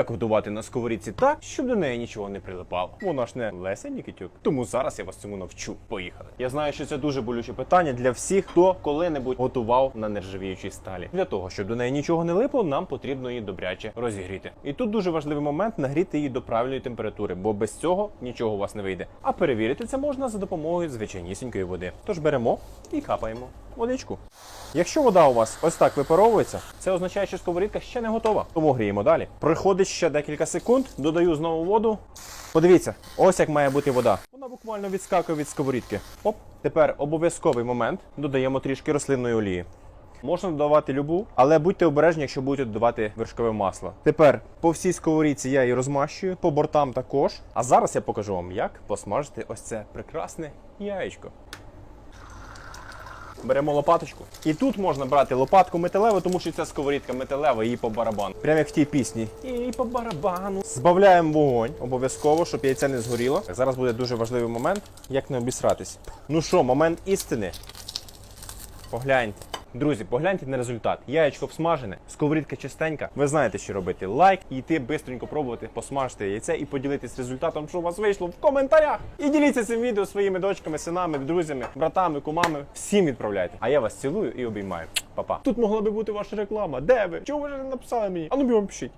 як готувати на сковорідці так, щоб до неї нічого не прилипало. Вона ж не Леся Нікітюк. Тому зараз я вас цьому навчу. Поїхали. Я знаю, що це дуже болюче питання для всіх, хто коли-небудь готував на нержавіючій сталі. Для того, щоб до неї нічого не липло, нам потрібно її добряче розігріти. І тут дуже важливий момент нагріти її до правильної температури, бо без цього нічого у вас не вийде. А перевірити це можна за допомогою звичайнісінької води. Тож беремо і капаємо водичку. Якщо вода у вас ось так випаровується, це означає, що сковорідка ще не готова. Тому гріємо далі. Приходить ще декілька секунд, додаю знову воду. Подивіться, ось як має бути вода. Вона буквально відскакує від сковорідки. Оп. Тепер обов'язковий момент додаємо трішки рослинної олії. Можна додавати любу, але будьте обережні, якщо будете додавати вершкове масло. Тепер по всій сковорідці я її розмащую, по бортам також. А зараз я покажу вам, як посмажити ось це прекрасне яєчко. Беремо лопаточку. І тут можна брати лопатку металеву, тому що ця сковорідка металева, її по барабану. Прямо як в тій пісні. І по барабану. Збавляємо вогонь обов'язково, щоб яйце не згоріло. Зараз буде дуже важливий момент, як не обісратись. Ну що, момент істини. Погляньте. Друзі, погляньте на результат. Яєчко обсмажене, сковорідка чистенька. Ви знаєте, що робити. Лайк і йти бистренько пробувати посмажити яйце і поділитись результатом, що у вас вийшло в коментарях. І діліться цим відео своїми дочками, синами, друзями, братами, кумами. Всім відправляйте. А я вас цілую і обіймаю. Па-па. Тут могла би бути ваша реклама. Де ви? Чого ви ж не написали мені? А ну бігом пишіть.